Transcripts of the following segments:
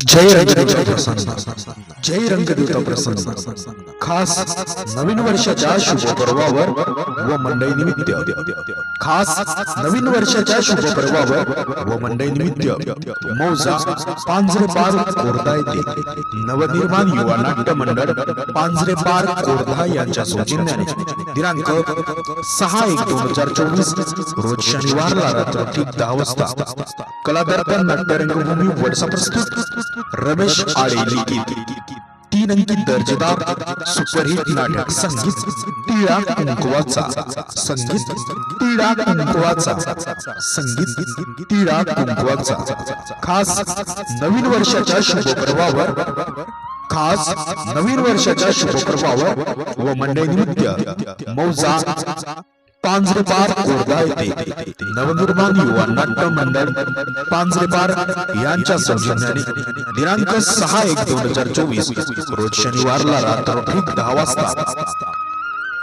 जय रंगदेवता प्रसन्न जय रंगदेवता प्रसन्न खास नवीन वर्षाच्या शुभ पर्वावर व मंडई निमित्त खास नवीन वर्षाच्या शुभ पर्वावर व मंडई निमित्त मौजा पांझरे पार कोरदा येथे नवनिर्माण युवा नाट्य मंडळ पांझरे पार कोरधा यांच्या सौजन्याने दिनांक सहा एक दोन हजार चोवीस रोज शनिवारला रात्री ठीक दहा वाजता कलादर्पण नाट्य रंगभूमी वडसा प्रस्तुत रमेश आळे लिखित. तीन अंकी दर्जेदार सुपरहिट नाटक. संगीत टिळा कुंकवाचा संगीत टिळा कुंकवाचा संगीत टिळा कुंकवाचा खास नवीन वर्षाच्या शुभ खास नवीन वर्षाच्या शुभ व मंडळी नृत्य मौजा पांजरेपार कोरदा येथे नवनिर्माण युवा नाट्य मंडळ पांजरेपार यांच्या सौजन्याने दिनांक सहा एक दोन हजार चोवीस रोज शनिवारला रात्र दहा वाजता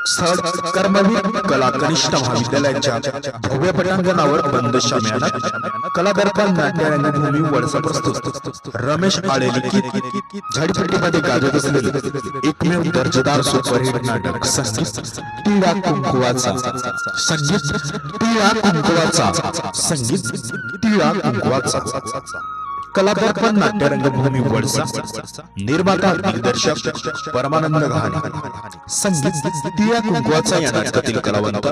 स्थळ कर्मवीर कला कनिष्ठ महाविद्यालयाच्या भव्य पटांगणावर बंद शाम्यानात नाट्य रंगभूमी वळसा प्रस्तुत. रमेश आळे लिखित गाजत असलेले एकमेव दर्जेदार सुपरहिट नाटक संगीत. टिळा कुंकुवाचा संगीत. टिळा कुंकुवाचा संगीत. टिळा कुंकुवाचा. कलादर्पण नाट्य रंगभूमी वळसा निर्माता दिग्दर्शक परमानंद घाणे संगीत कुंकुवाचा या नाटकातील कलावंत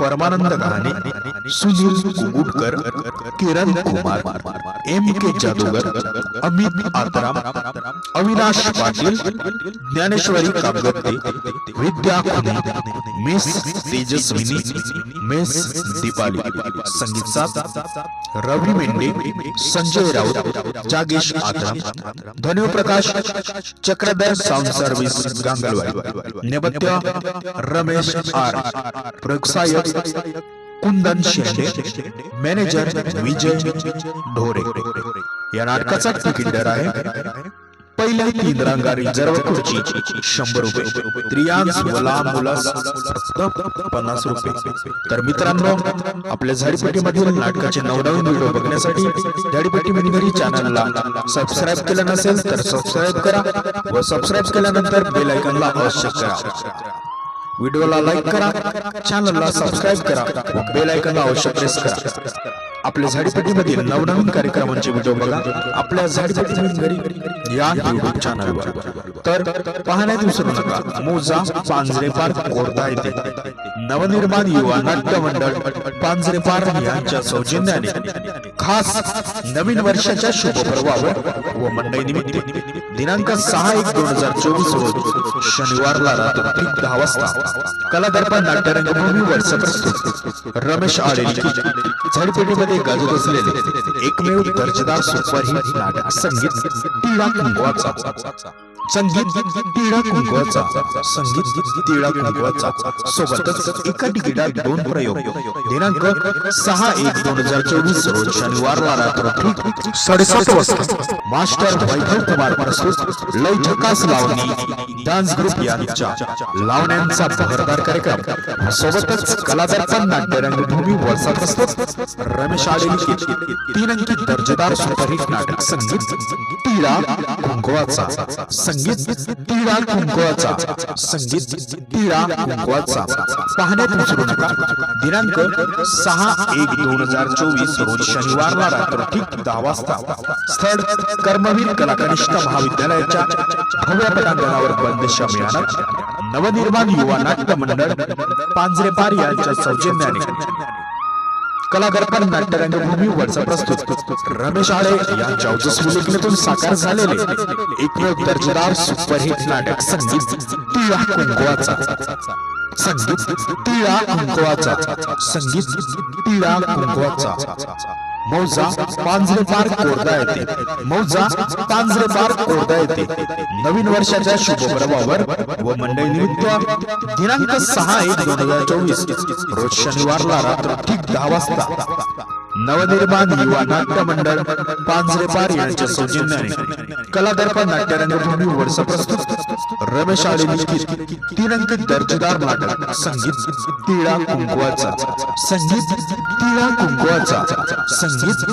परमानंद घाणे सुनील कुगुटकर किरण कुमार एम के जादूगर अमित आतराम अविनाश पाटील ज्ञानेश्वरी कामगत्ते विद्या खुने मिस तेजस्विनी मिस दीपाली संगीत साथ रवी मेंढे संजय राऊत जागेश आत्रम ध्वनि प्रकाश चक्रधर साउंड सर्विस गांगलवाडी नेपथ्य रमेश आर प्रसायक कुंदन शेंडे मैनेजर विजय ढोरे या नाटकाचा तिकीट दर आहे पहिल्या तीन रंगारी रिझर्व खुर्ची शंभर रुपये. त्रियांश व लहान मुलास पन्नास रुपये. तर मित्रांनो आपल्या झाडीपट्टीमधील नाटकाचे नवनवीन व्हिडिओ बघण्यासाठी झाडीपट्टी मिनिगरी चॅनलला सबस्क्राईब केलं नसेल तर सबस्क्राईब करा व सबस्क्राईब केल्यानंतर बेल आयकॉनला अवश्य करा. व्हिडिओला लाईक करा चॅनलला सबस्क्राईब करा व बेल आयकॉनला अवश्य प्रेस करा. आपल्या झाडीपट्टीमधील नवनवीन कार्यक्रमांचे व्हिडिओ बघा. आपल्या झाडीपट्टी या युट्यूब चॅनलवर तर पाहण्यात विसरू नका. मोजा पांजरे पार्क कोरदा येथे नवनिर्माण युवा नाट्य मंडळ पांजरे पार्क यांच्या सौजन्याने खास नवीन वर्षाच्या शुभ पर्वावर व मंडई निमित्त दिनांक सहा एक दोन हजार चोवीस रोज शनिवारला रात्र दहा वाजता कलादर्पण नाट्य रंगभूमी वरचं प्रस्तुत रमेश आळे लिखित झाडीपेटीमध्ये गाजत असलेले एकमेव दर्जेदार सुपरहिट नाटक संगीत. टिळा संगीत टिळा कुंकवाचा. संगीत टिळा कुंकवाचा. सोबतच एका तिकिटात दोन प्रयोग. दिनांक सहा एक दोन हजार चोवीस रोज शनिवारला साडेसात वाजता मास्टर वैभव कुमार प्रस्तुत लय झकास लावणी डान्स ग्रुप यांच्या लावण्यांचा बहरदार कार्यक्रम. सोबतच कलादर्पण नाट्य वळसा प्रस्तुत रमेश आळे तीन अंकी दर्जेदार सुपरहिट नाटक संगीत टिळा कुंकवाचा. संगीत टिळा कुंकवाचा. संगीत टिळा कुंकवाचा. पाहण्यात विसरू नका. दिनांक सहा एक दोन हजार चोवीस रोज शनिवारला रात्र ठीक दहा वाजता स्थळ कर्मवीर कला कनिष्ठ महाविद्यालयाच्या भव्य पटांगणावर बंदशा शामियानात नवनिर्माण युवा नाट्य मंडळ पांजरेपार यांच्या सौजन्याने कलादर्पण नाट्य रंगभूमी प्रस्तुत. रमेश आळे यांच्या ओजस्वी साकार झालेले एकमेव दर्जेदार सुपरहिट नाटक संगीत तिळा कुंकवाचा. संगीत तिळा कुंकवाचा. संगीत तिळा कुंकवाचा. मौजा पांझरे पार कोरदा येते. मौजा पांझरे पार कोरदा येते. नवीन वर्षाच्या शुभप्रभावर व मंडळी निमित्त दिनांक सहा एक दोन हजार चोवीस रोज शनिवारला रात्र ठीक दहा वाजता नवनिर्माण युवा नाट्य मंडळ पांझरे पार यांच्या सौजन्याने कला दर्पण नाट्यरंगभूमीवर वर्ष प्रस्तुत. रमेश आले लिखित तीन अंक दर्जेदार नाटक संगीत तिळा कुंकवाचा संगीत तिळा कुंकवाचा संगीत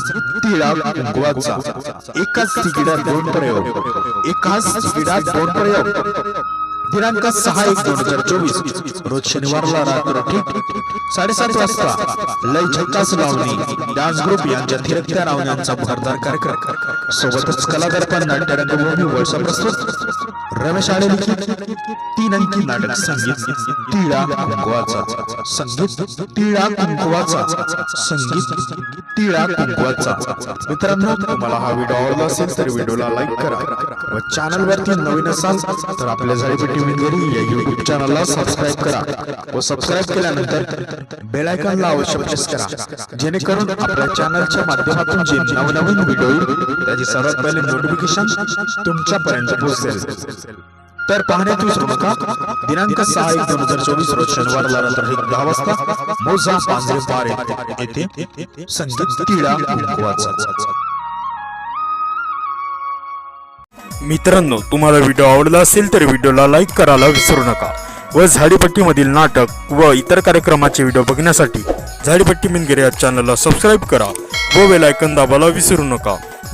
तिळा कुंकवाचा. एकाच तिकिटात दोन प्रयोग एकाच तिकिटात दोन प्रयोग. दिनांक सहा एक दोन हजार चोवीस रोज शनिवारला रात्र ठीक साडेसात वाजता लय झक्कास लावणी डान्स ग्रुप यांच्या थिरकत्या लावण्यांचा भरदार कार्यक्रम. सोबतच कलाकार नाट्य रंगभूमी वळसा प्रस्तुत. रमेश लिखित तीन अंकी नाटक संगीत टिळा कुंकवाचा संगीत टिळा कुंकवाचा संगीत टिळा कुंकवाचा मित्रांनो तुम्हाला हा व्हिडिओ आवडला असेल तर व्हिडिओला लाईक करा व चॅनल वरती नवीन असाल तर आपल्या झाडीपट्टी विंगरी या युट्यूब चॅनलला सबस्क्राईब करा व सबस्क्राईब केल्यानंतर बेल आयकॉनला अवश्य प्रेस करा. जेणेकरून आपल्या चॅनलच्या माध्यमातून जे नवनवीन व्हिडिओ येईल त्याची सर्वात पहिले नोटिफिकेशन तुमच्यापर्यंत पोहोचेल. तर पाहण्यात विसरू नका दिनांक सहा एक दोन हजार चोवीस रोज शनिवारला रात्री दहा वाजता मोजा पांढरे पार येथे संगीत टिळा मित्रांनो तुम्हाला व्हिडिओ आवडला असेल तर व्हिडिओला लाईक करायला विसरू नका व झाडीपट्टीमधील नाटक व इतर कार्यक्रमाचे व्हिडिओ बघण्यासाठी झाडीपट्टी मिनगिरे या चॅनलला सबस्क्राईब करा व बेल आयकन दाबायला विसरू नका.